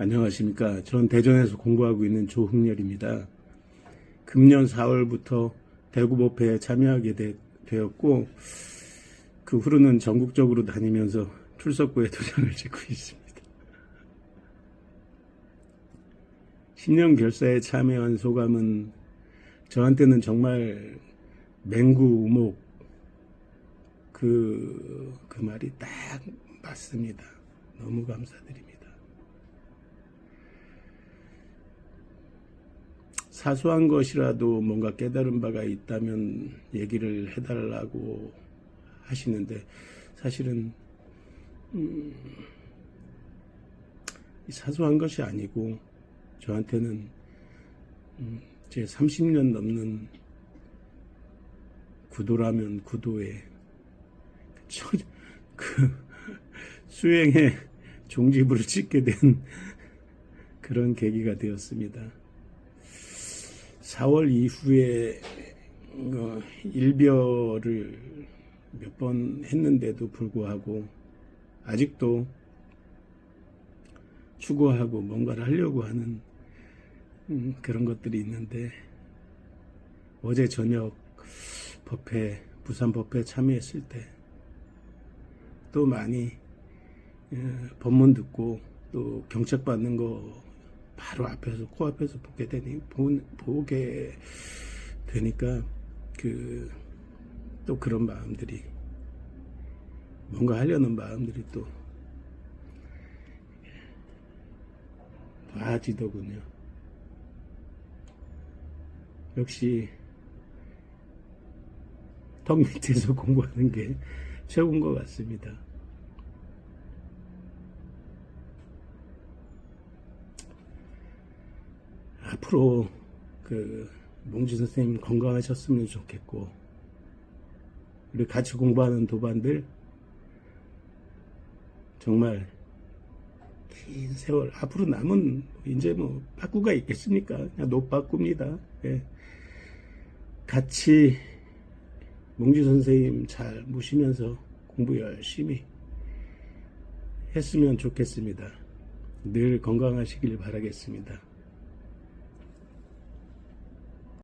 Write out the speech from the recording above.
안녕하십니까. 전 대전에서 공부하고 있는 조흥렬입니다. 금년 4월부터 대구법회에 참여하게 되, 되었고, 그 후로는 전국적으로 다니면서 출석부에 도장을 찍고 있습니다. 10년 결사에 참여한 소감은 저한테는 정말 맹구 우목 그, 그 말이 딱 맞습니다. 너무 감사드립니다. 사소한 것이라도 뭔가 깨달은 바가 있다면 얘기를 해달라고 하시는데 사실은 음, 이 사소한 것이 아니고 저한테는 음, 제 30년 넘는 구도라면 구도에 저, 그 수행의 종지부를 찍게 된 그런 계기가 되었습니다. 4월 이후에 어, 일별을 몇 번 했는데도 불구하고 아직도 추구하고 뭔가를 하려고 하는 음, 그런 것들이 있는데 어제 저녁 법회 부산 법회 참여했을 때 또 많이 예, 법문 듣고 또 경책 받는 거 바로 앞에서 코앞에서 보게 되니 보, 보게 되니까 그 또 그런 마음들이 뭔가 하려는 마음들이 또 와지더군요. 역시 턱 밑에서 공부하는 게 최고인 것 같습니다. 앞으로 그 몽지 선생님 건강하셨으면 좋겠고 우리 같이 공부하는 도반들 정말 긴 세월 앞으로 남은 이제 뭐 빠꾸가 있겠습니까? 그냥 노빠꾸입니다. 예. 같이 몽지 선생님 잘 모시면서 공부 열심히 했으면 좋겠습니다. 늘 건강하시길 바라겠습니다.